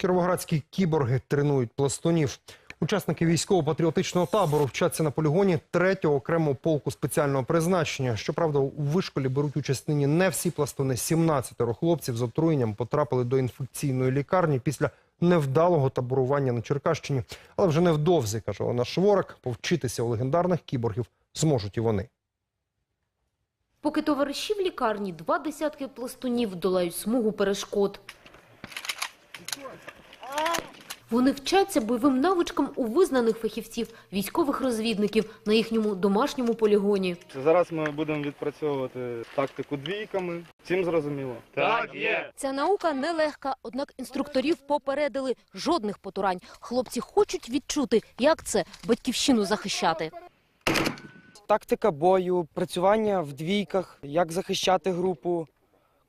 Кіровоградські кіборги тренують пластунів. Учасники військово-патріотичного табору вчаться на полігоні третього окремого полку спеціального призначення. Щоправда, у вишколі беруть участь нині не всі пластуни. 17 хлопців з отруєнням потрапили до інфекційної лікарні після невдалого таборування на Черкащині. Але вже невдовзі, каже Олена Шворак, повчитися у легендарних кіборгів зможуть і вони. Поки товариші в лікарні, два десятки пластунів долають смугу перешкод. Вони вчаться бойовим навичкам у визнаних фахівців, військових розвідників на їхньому домашньому полігоні. Зараз ми будемо відпрацьовувати тактику двійками. Всім зрозуміло? Так, є. Ця наука нелегка, однак інструкторів попередили жодних потурань. Хлопці хочуть відчути, як це батьківщину захищати. Тактика бою, працювання в двійках, як захищати групу,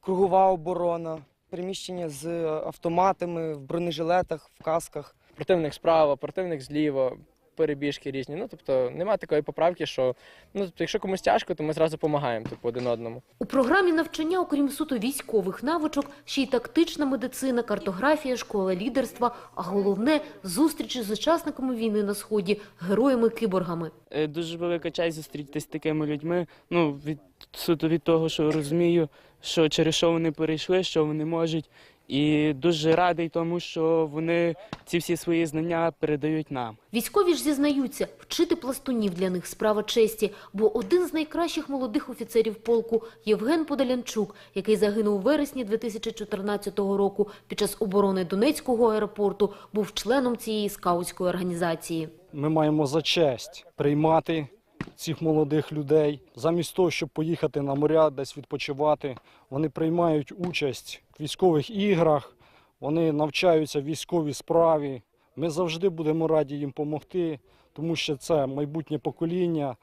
кругова оборона, приміщення з автоматами, в бронежилетах, в касках. Противник справа, противник зліва, перебіжки різні. Ну тобто немає такої поправки, що ну тобто, якщо комусь тяжко, то ми зразу допомагаємо типу, один одному. У програмі навчання, окрім суто військових навичок, ще й тактична медицина, картографія, школа лідерства, а головне – зустрічі з учасниками війни на Сході, героями-киборгами. Е, Дуже велика честь зустрітися з такими людьми. Ну, від суто від того, що розумію, що через що вони перейшли, що вони можуть. І дуже радий тому, що вони ці всі свої знання передають нам. Військові ж зізнаються, вчити пластунів для них справа честі, бо один з найкращих молодих офіцерів полку Євген Подолянчук, який загинув у вересні 2014 року під час оборони Донецького аеропорту, був членом цієї скаутської організації. Ми маємо за честь приймати цих молодих людей. Замість того, щоб поїхати на моря, десь відпочивати, вони приймають участь в військових іграх, вони навчаються військовій справі. Ми завжди будемо раді їм допомогти, тому що це майбутнє покоління,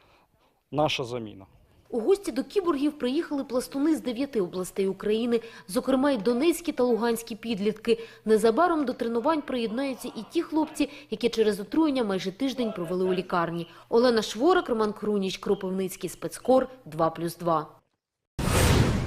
наша заміна. У гості до кіборгів приїхали пластуни з дев'яти областей України, зокрема й донецькі та луганські підлітки. Незабаром до тренувань приєднаються і ті хлопці, які через отруєння майже тиждень провели у лікарні. Олена Шворак, Роман Круніч, Кропивницький спецкор, 2+,2.